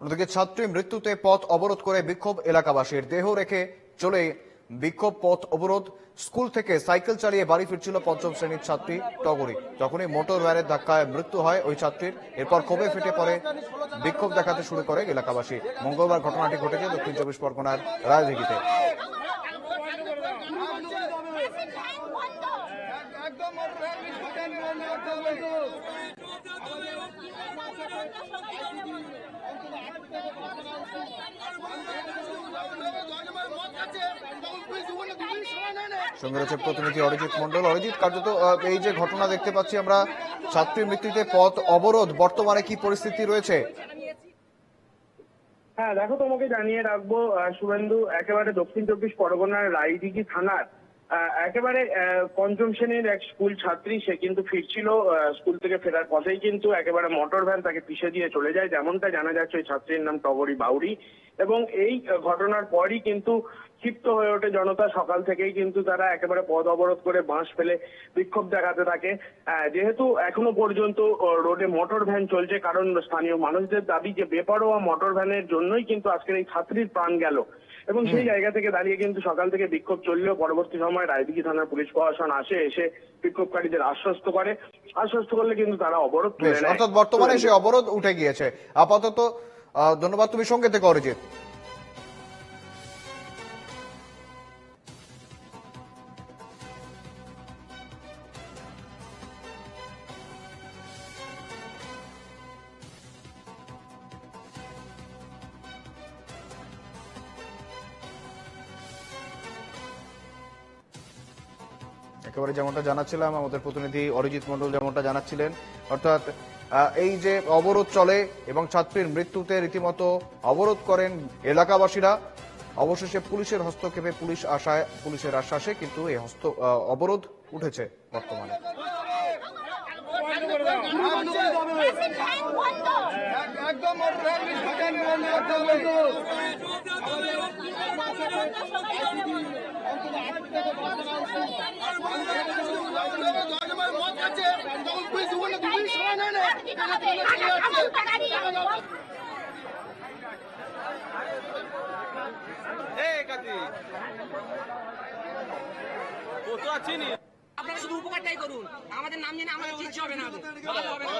অন্যদিকে ছাত্রী মৃত্যুতে পথ অবরোধ করে বিক্ষোভ এলাকাবাসীর দেহ রেখে চলে বিক্ষোভ পথ অবরোধ স্কুল থেকে সাইকেল চালিয়ে বাড়ি ফিরছিল পঞ্চম শ্রেণির ছাত্রী টগরি তখনই মোটর ভ্যানের ধাক্কায় মৃত্যু হয় ওই ছাত্রীর এরপর ক্ষোভে ফেটে পড়ে বিক্ষোভ দেখাতে শুরু করে এলাকাবাসী মঙ্গলবার ঘটনাটি ঘটেছে দক্ষিণ চব্বিশ পরগনার রায়দিঘিতে একদম সঙ্গে রয়েছে প্রতিনিধি অরিজিৎ মন্ডল অরিজিৎ কার্যত এই যে ঘটনা দেখতে পাচ্ছি আমরা ছাত্রীর মৃত্যুতে পথ অবরোধ। বর্তমানে কি পরিস্থিতি রয়েছে? হ্যাঁ দেখো তোমাকে জানিয়ে রাখব আহ, শুভেন্দু একেবারে দক্ষিণ চব্বিশ পরগনার রায়দিঘি থানার একেবারে পঞ্চম শ্রেণির এক স্কুল ছাত্রী, সে কিন্তু ফিরছিল স্কুল থেকে ফেরার পথেই কিন্তু একেবারে মোটর ভ্যান তাকে পিষে দিয়ে চলে যায়। যেমনটা জানা যাচ্ছে, ওই ছাত্রীর নাম টগরি বাউরি এবং এই ঘটনার পরই কিন্তু ক্ষিপ্ত হয়ে ওঠে জনতা সকাল থেকেই কিন্তু তারা একেবারে পথ অবরোধ করে বাঁশ ফেলে বিক্ষোভ দেখাতে থাকে। যেহেতু এখনও পর্যন্ত রোডে মোটর ভ্যান চলছে কারণ স্থানীয় মানুষদের দাবি যে বেপরোয়া মোটর ভ্যানের জন্যই কিন্তু আজকের এই ছাত্রীর প্রাণ গেল। এবং সেই জায়গা থেকে দাঁড়িয়ে কিন্তু সকাল থেকে বিক্ষোভ চললেও পরবর্তী সময় রায়দিঘি থানার পুলিশ প্রশাসন আসে এসে বিক্ষোভকারীদের আশ্বস্ত করে। আশ্বস্ত করলে কিন্তু তারা অবরোধ অর্থাৎ বর্তমানে সে অবরোধ উঠে গিয়েছে। আপাতত ধন্যবাদ তুমি সঙ্গে থেকে অরিজিৎ। একেবারে যেমনটা জানাচ্ছিলাম আমাদের প্রতিনিধি অরিজিৎ মন্ডল যেমনটা জানাচ্ছিলেন অর্থাৎ এই যে অবরোধ চলে এবং ছাত্রীর মৃত্যুতে রীতিমতো অবরোধ করেন এলাকাবাসীরা অবশেষে পুলিশের হস্তক্ষেপে পুলিশ আশায় পুলিশের আশ্বাসে কিন্তু এই হস্ত অবরোধ উঠেছে বর্তমানে একদম আপনারা শুধু উপকারটাই করুন আমাদের নাম জেনে আমাদের কিচ্ছু হবে না হবে না।